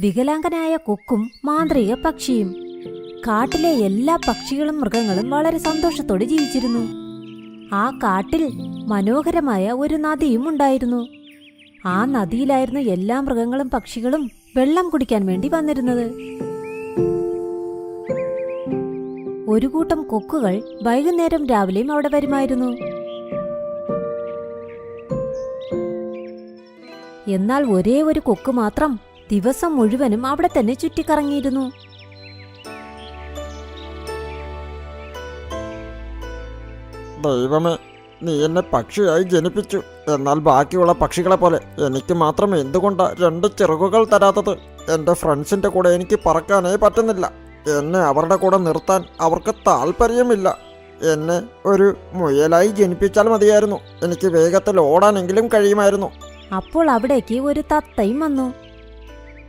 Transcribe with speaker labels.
Speaker 1: വികലാംഗനായ കൊക്കും മാന്ത്രിക പക്ഷിയും. കാട്ടിലെ എല്ലാ പക്ഷികളും മൃഗങ്ങളും വളരെ സന്തോഷത്തോടെ ജീവിച്ചിരുന്നു. ആ കാട്ടിൽ മനോഹരമായ ഒരു നദിയും ഉണ്ടായിരുന്നു. ആ നദിയിലായിരുന്നു എല്ലാ മൃഗങ്ങളും പക്ഷികളും വെള്ളം കുടിക്കാൻ വേണ്ടി വന്നിരുന്നത്. ഒരു കൂട്ടം കൊക്കുകൾ വൈകുന്നേരം രാവിലെയും അവിടെ വരുമായിരുന്നു. എന്നാൽ ഒരേ ഒരു കൊക്ക് മാത്രം ദിവസം മുഴുവനും അവിടെ തന്നെ ചുറ്റിക്കറങ്ങിയിരുന്നു.
Speaker 2: ദൈവമേ നീ എന്നെ പക്ഷിയായി ജനിപ്പിച്ചു. എന്നാൽ ബാക്കിയുള്ള പക്ഷികളെ പോലെ എനിക്ക് മാത്രം എന്തുകൊണ്ടാ രണ്ട് ചിറകുകൾ തരാത്തത്? എന്റെ ഫ്രണ്ട്സിന്റെ കൂടെ എനിക്ക് പറക്കാനേ പറ്റുന്നില്ല. എന്നെ അവരുടെ കൂടെ നിർത്താൻ അവർക്ക് താല്പര്യമില്ല എന്നെ ഒരു മുയലായി ജനിപ്പിച്ചാൽ മതിയായിരുന്നു. എനിക്ക് വേഗത്തിൽ ഓടാനെങ്കിലും കഴിയുമായിരുന്നു.
Speaker 1: അപ്പോൾ അവിടേക്ക് ഒരു തത്തയും വന്നു.